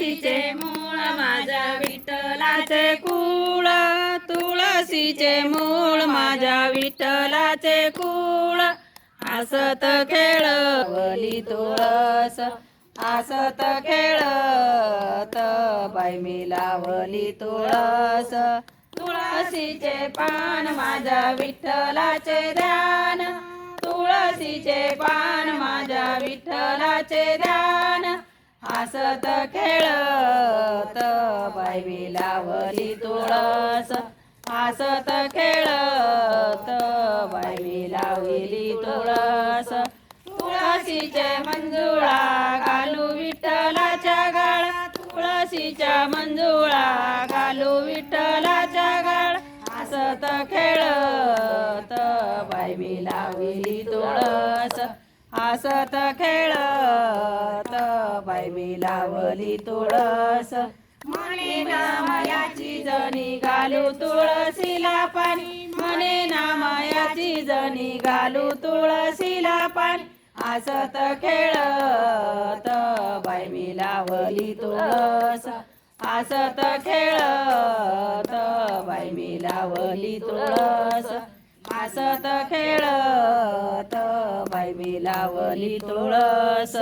तुळशीचे मूळ माझ्या विठ्ठलाचे कुळ. तुळशीचे मूळ माझ्या विठ्ठलाचे कुळ. हसत खेळवली तुळस हसत खेळत बाई मी लावली तुळस. तुळशीचे पान माझ्या विठ्ठलाचे ध्यान. तुळशीचे पान माझ्या विठ्ठलाचे ध्यान. हसत खेळत बाई लावली तुळस. हसत खेळत बाई लावली तुळस. तुळशीच्या मंजुळा घालू विठ्ठलाच्या गाळा. तुळशीच्या मंजुळा घालू विठ्ठलाच्या गाळ. हसत खेळत बाई लावली तुळस. हसत खेळत बाई मी लावली तुळस. म्हणे नामयाची जणी घालू तुळशीला पाणी. म्हणे नामयाची जणी घालू तुळशीला पाणी. हसत खेळत बाई मी लावली तुळस. हसत खेळत बाई मी लावली तुळस. हसत खेळत उभी लावली तुळस